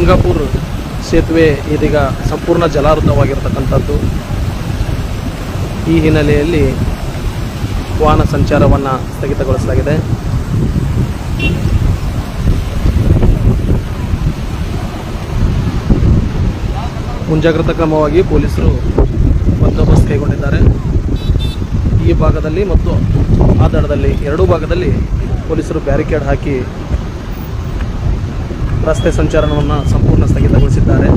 ಗಾನ್ಗಾಪುರ್ ಸೇತುವೆ ಇದೀಗ ಸಂಪೂರ್ಣ ಜಲಾವೃತವಾಗಿರ್ತಕ್ಕಂಥದ್ದು. ಈ ಹಿನ್ನೆಲೆಯಲ್ಲಿ ವಾಹನ ಸಂಚಾರವನ್ನು ಸ್ಥಗಿತಗೊಳಿಸಲಾಗಿದೆ. ಮುಂಜಾಗ್ರತಾ ಕ್ರಮವಾಗಿ ಪೊಲೀಸರು ಬಂದೋಬಸ್ತ್ ಕೈಗೊಂಡಿದ್ದಾರೆ. ಈ ಭಾಗದಲ್ಲಿ ಮತ್ತು ಆ ದಡದಲ್ಲಿ ಎರಡೂ ಭಾಗದಲ್ಲಿ ಪೊಲೀಸರು ಬ್ಯಾರಿಕೇಡ್ ಹಾಕಿ ರಸ್ತೆ ಸಂಚಾರವನ್ನು ಸಂಪೂರ್ಣ ಸ್ಥಗಿತಗೊಳಿಸಿದ್ದಾರೆ.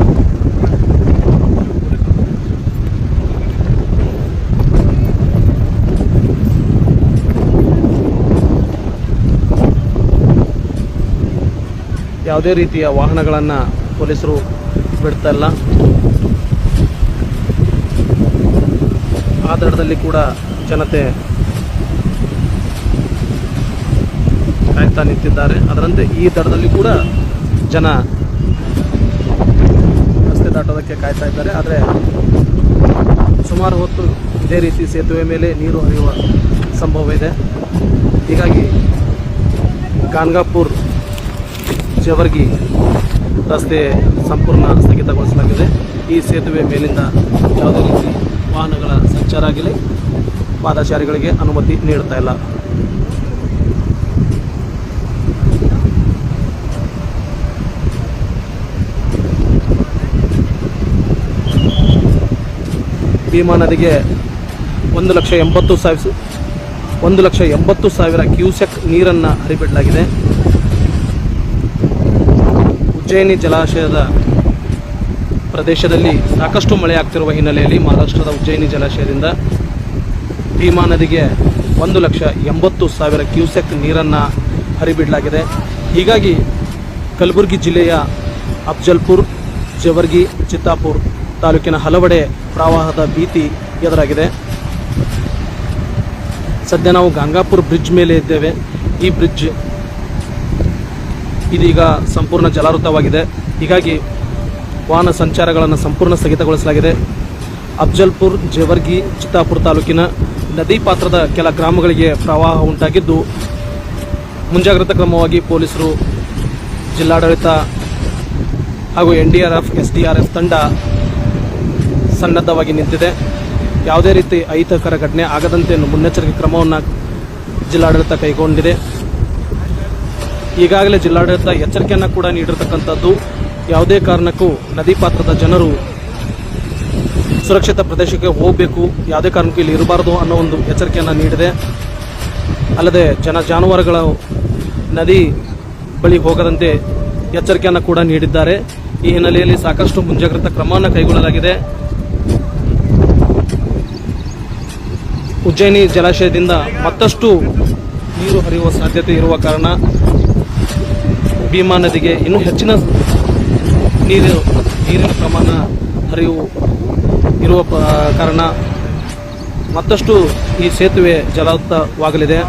ಯಾವುದೇ ರೀತಿಯ ವಾಹನಗಳನ್ನು ಪೊಲೀಸರು ಬಿಡ್ತಾ ಇಲ್ಲ. ಆ ದಡದಲ್ಲಿ ಕೂಡ ಜನತೆ ಕಾಯ್ತಾ ನಿಂತಿದ್ದಾರೆ. ಅದರಂತೆ ಈ ದಡದಲ್ಲಿ ಕೂಡ ಜನ ರಸ್ತೆ ದಾಟೋದಕ್ಕೆ ಕಾಯ್ತಾ ಇದ್ದಾರೆ. ಆದರೆ ಸುಮಾರು ಹೊತ್ತು ಇದೇ ರೀತಿ ಸೇತುವೆ ಮೇಲೆ ನೀರು ಹರಿಯುವ ಸಂಭವ ಇದೆ ಹೀಗಾಗಿ ಗಾನ್ಗಾಪುರ್, ಜವರ್ಗಿ ರಸ್ತೆ ಸಂಪೂರ್ಣ ಸ್ಥಗಿತಗೊಳಿಸಲಾಗಿದೆ. ಈ ಸೇತುವೆ ಮೇಲಿಂದ ಯಾವುದೇ ರೀತಿ ವಾಹನಗಳ ಸಂಚಾರ ಆಗಲಿ ಪಾದಚಾರಿಗಳಿಗೆ ಅನುಮತಿ ನೀಡ್ತಾ ಇಲ್ಲ. ಭೀಮಾ ನದಿಗೆ ಒಂದು ಲಕ್ಷ ಎಂಬತ್ತು ಸಾವಿರ ಒಂದು ಲಕ್ಷ ಎಂಬತ್ತು ಸಾವಿರ ಕ್ಯೂಸೆಕ್ ನೀರನ್ನು ಹರಿಬಿಡಲಾಗಿದೆ. ಉಜ್ಜಯಿನಿ ಜಲಾಶಯದ ಪ್ರದೇಶದಲ್ಲಿ ಸಾಕಷ್ಟು ಮಳೆಯಾಗ್ತಿರುವ ಹಿನ್ನೆಲೆಯಲ್ಲಿ ಮಹಾರಾಷ್ಟ್ರದ ಉಜ್ಜಯಿನಿ ಜಲಾಶಯದಿಂದ ಭೀಮಾ ನದಿಗೆ ಒಂದು ಲಕ್ಷ ಎಂಬತ್ತು ಸಾವಿರ ಕ್ಯೂಸೆಕ್ ನೀರನ್ನು ಹರಿಬಿಡಲಾಗಿದೆ. ಹೀಗಾಗಿ ಕಲಬುರಗಿ ಜಿಲ್ಲೆಯ ಅಫ್ಜಲ್ಪುರ್, ಜವರ್ಗಿ, ಚಿತ್ತಾಪುರ್ ತಾಲೂಕಿನ ಹಲವೆಡೆ ಪ್ರವಾಹದ ಭೀತಿ ಎದುರಾಗಿದೆ. ಸದ್ಯ ನಾವು ಗಂಗಾಪುರ ಬ್ರಿಡ್ಜ್ ಮೇಲೆ ಇದ್ದೇವೆ. ಈ ಬ್ರಿಡ್ಜ್ ಇದೀಗ ಸಂಪೂರ್ಣ ಜಲಾವೃತವಾಗಿದೆ. ಹೀಗಾಗಿ ವಾಹನ ಸಂಚಾರಗಳನ್ನು ಸಂಪೂರ್ಣ ಸ್ಥಗಿತಗೊಳಿಸಲಾಗಿದೆ. ಅಫ್ಜಲ್ಪುರ್, ಜೇವರ್ಗಿ, ಚಿತ್ತಾಪುರ ತಾಲೂಕಿನ ನದಿ ಪಾತ್ರದ ಕೆಲ ಗ್ರಾಮಗಳಿಗೆ ಪ್ರವಾಹ ಉಂಟಾಗಿದ್ದು, ಮುಂಜಾಗ್ರತಾ ಕ್ರಮವಾಗಿ ಪೊಲೀಸರು, ಜಿಲ್ಲಾಡಳಿತ ಹಾಗೂ N D R F S D R F ತಂಡ ಸನ್ನದ್ಧವಾಗಿ ನಿಂತಿದೆ. ಯಾವುದೇ ರೀತಿ ಅಹಿತಕರ ಘಟನೆ ಆಗದಂತೆ ಮುನ್ನೆಚ್ಚರಿಕೆ ಕ್ರಮವನ್ನು ಜಿಲ್ಲಾಡಳಿತ ಕೈಗೊಂಡಿದೆ. ಈಗಾಗಲೇ ಜಿಲ್ಲಾಡಳಿತ ಎಚ್ಚರಿಕೆಯನ್ನು ಕೂಡ ನೀಡಿರತಕ್ಕಂಥದ್ದು ಯಾವುದೇ ಕಾರಣಕ್ಕೂ ನದಿ ಪಾತ್ರದ ಜನರು ಸುರಕ್ಷಿತ ಪ್ರದೇಶಕ್ಕೆ ಹೋಗಬೇಕು, ಯಾವುದೇ ಕಾರಣಕ್ಕೂ ಇಲ್ಲಿ ಇರಬಾರದು ಅನ್ನೋ ಒಂದು ಎಚ್ಚರಿಕೆಯನ್ನು ನೀಡಿದೆ. ಅಲ್ಲದೆ ಜನ ಜಾನುವಾರುಗಳ ನದಿ ಬಳಿ ಹೋಗದಂತೆ ಎಚ್ಚರಿಕೆಯನ್ನು ಕೂಡ ನೀಡಿದ್ದಾರೆ. ಈ ಹಿನ್ನೆಲೆಯಲ್ಲಿ ಸಾಕಷ್ಟು ಮುಂಜಾಗ್ರತಾ ಕ್ರಮವನ್ನು ಕೈಗೊಳ್ಳಲಾಗಿದೆ. ಉಜ್ಜಯಿನಿ ಜಲಾಶಯದಿಂದ ಮತ್ತಷ್ಟು ನೀರು ಹರಿಯುವ ಸಾಧ್ಯತೆ ಇರುವ ಕಾರಣ ಭೀಮಾ ನದಿಗೆ ಇನ್ನೂ ಹೆಚ್ಚಿನ ನೀರು ನೀರಿನ ಪ್ರಮಾಣ ಹರಿವು ಇರುವ ಕಾರಣ ಮತ್ತಷ್ಟು ಈ ಸೇತುವೆ ಜಲಾವೃತವಾಗಲಿದೆ.